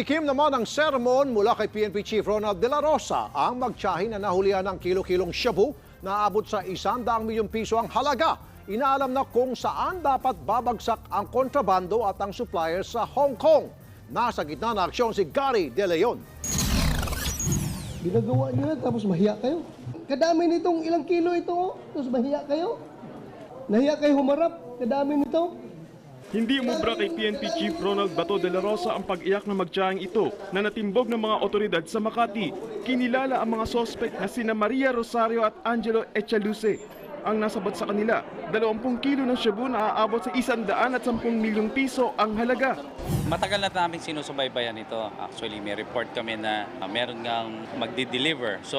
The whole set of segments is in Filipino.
Ikim naman ang sermon mula kay PNP Chief Ronald De La Rosa ang magtiyahin na nahulihan ng kilo-kilong shabu na abot sa 100 milyong piso ang halaga. Inaalam na kung saan dapat babagsak ang kontrabando at ang supplier sa Hong Kong. Nasa gitna ng aksyon si Gary De Leon. Ginagawa nyo yan, tapos mahiya kayo. Kadami nitong ilang kilo ito, oh. tapos mahiya kayo. Nahiya kayo humarap, kadami nito. Hindi umubra kay PNP Chief Ronald Bato de la Rosa ang pag-iyak na magtiyahing ito na natimbog ng mga otoridad sa Makati. Kinilala ang mga sospek na sina Maria Rosario at Angelo Echaluce. Ang nasabat sa kanila, 20 kilo ng shabu na aabot sa 110 milyong piso ang halaga. Matagal na namin sinusubaybayan ito. Actually, may report kami na uh, meron ngang magdi-deliver. So,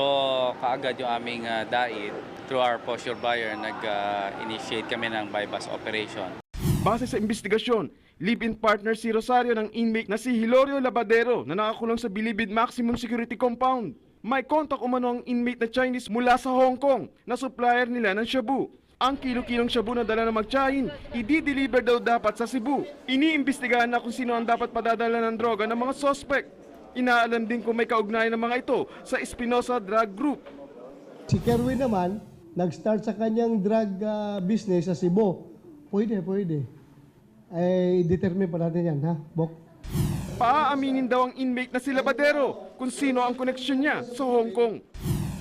kaagad yung aming uh, DAID, through our posture buyer, nag-initiate kami ng bypass operation. Base sa investigasyon, live-in partner si Rosario ng inmate na si Hilorio Labadero na nakakulong sa Bilibid Maximum Security Compound. May kontak umano ang inmate na Chinese mula sa Hong Kong na supplier nila ng shabu. Ang kilo-kilong shabu na dala ng magtsahin, i-deliver daw dapat sa Cebu. Iniimbestigahan na kung sino ang dapat padadala ng droga ng mga sospek. Inaalam din kung may kaugnayan ng mga ito sa Espinosa Drug Group. Si Kerwin naman, nag-start sa kanyang drug ah, business sa Cebu. Pwede, pwede. Ay, determine pa natin yan, ha, Bok? Paaaminin daw ang inmate na si Labadero kung sino ang koneksyon niya sa Hong Kong.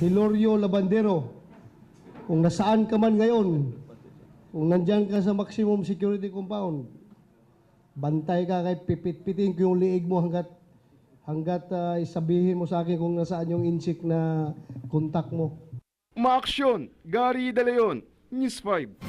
Hilorio Labandero, kung nasaan ka man ngayon, kung nandyan ka sa maximum security compound, bantay ka kay pipit-pitin ko yung liig mo hanggat hanggat ah, isabihin mo sa akin kung nasaan yung insik na kontak mo. Umaaksyon, Gary De Leon, News 5.